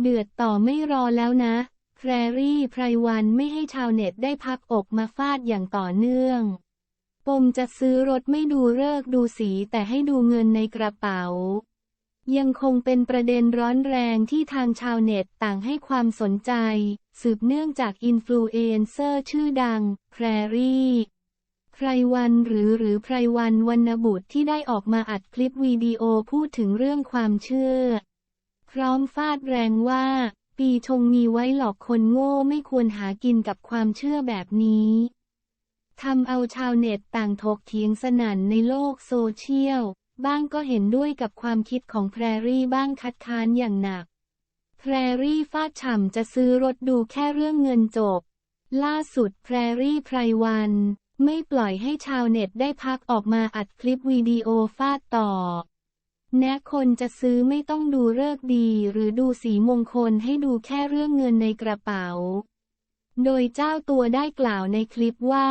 เดือดต่อไม่รอแล้วนะ แพรรี่ไพรวันไม่ให้ชาวเน็ตได้พักอกมาฟาดอย่างต่อเนื่อง ปมจะซื้อรถไม่ดูเลิกดูสีแต่ให้ดูเงินในกระเป๋า ยังคงเป็นประเด็นร้อนแรงที่ทางชาวเน็ตต่างให้ความสนใจ สืบเนื่องจากอินฟลูเอนเซอร์ชื่อดัง แพรรี่ไพรวันหรือหรือไพรวันวรรณบุตรที่ได้ออกมาอัดคลิปวิดีโอพูดถึงเรื่องความเชื่อ พร้อมฟาดแรงว่า ปีชงมีไว้หลอกคนโง่ไม่ควรหากินกับความเชื่อแบบนี้ทำเอาชาวเน็ตต่างถกเถียงสนั่นในโลกโซเชียล บ้างก็เห็นด้วยกับความคิดของแพรรี่บ้างคัดค้านอย่างหนัก แพรรี่ฟาดฉ่ำจะซื้อรถดูแค่เรื่องเงินจบ ล่าสุดแพรรี่ไพรวัน ไม่ปล่อยให้ชาวเน็ตได้พักออกมาอัดคลิปวิดีโอฟาดต่อ แนะคนจะซื้อไม่ต้องดูเลิกดี หรือดูสีมงคลให้ดูแค่เรื่องเงินในกระเป๋า โดยเจ้าตัวได้กล่าวในคลิปว่า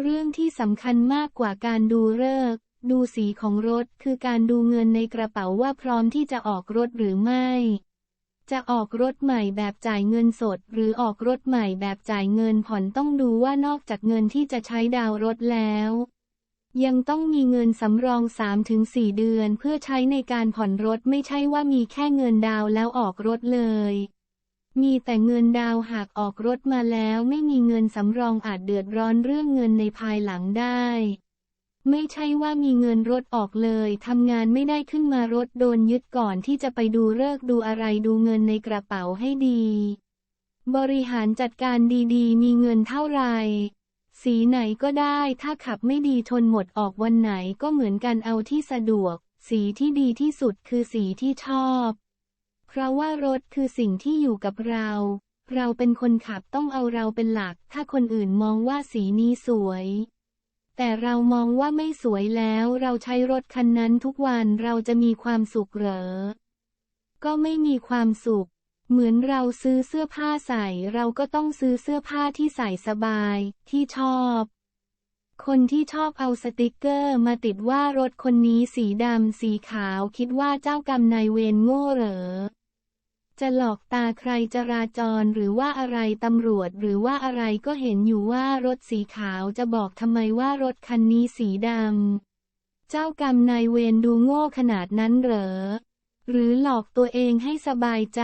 เรื่องที่สำคัญมากกว่าการดูเลิกดูสีของรถคือการดูเงินในกระเป๋าว่าพร้อมที่จะออกรถหรือไม่ จะออกรถใหม่แบบจ่ายเงินสด หรือออกรถใหม่แบบจ่ายเงินผ่อนต้องดูว่านอกจากเงินที่จะใช้ดาวรถแล้ว ยังต้องมีเงินสำรอง 3-4 เดือนเพื่อใช้ในการผ่อนรถไม่ใช่ว่ามีแค่เงินดาวแล้วออกรถเลย มีแต่เงินดาวหากออกรถมาแล้วไม่มีเงินสำรองอาจเดือดร้อนเรื่องเงินในภายหลังได้ ไม่ใช่ว่ามีเงินรถออกเลยทำงานไม่ได้ขึ้นมารถโดนยึดก่อนที่จะไปดูเลิกดูอะไรดูเงินในกระเป๋าให้ดี บริหารจัดการดีๆ มีเงินเท่าไหร่ สีไหนก็ได้ ถ้าขับไม่ดีทนหมดออกวันไหนก็เหมือนกันเอาที่สะดวก สีที่ดีที่สุดคือสีที่ชอบ เพราะว่ารถคือสิ่งที่อยู่กับเรา เราเป็นคนขับต้องเอาเราเป็นหลัก ถ้าคนอื่นมองว่าสีนี้สวย แต่เรามองว่าไม่สวยแล้ว เราใช้รถคันนั้นทุกวันเราจะมีความสุขเหรอ ก็ไม่มีความสุข เหมือนเราซื้อเสื้อผ้าใส่เราก็ต้องซื้อเสื้อผ้าที่ใส่สบาย ที่ชอบ คนที่ชอบเอาสติกเกอร์มาติดว่ารถคนนี้สีดำสีขาวคิดว่าเจ้ากรรมนายเวรโง่เหรอ จะหลอกตาใครจราจรหรือว่าอะไรตำรวจหรือว่าอะไรก็เห็นอยู่ว่ารถสีขาวจะบอกทำไมว่ารถคันนี้สีดำ เจ้ากรรมนายเวรดูโง่ขนาดนั้นเหรอ หรือหลอกตัวเองให้สบายใจ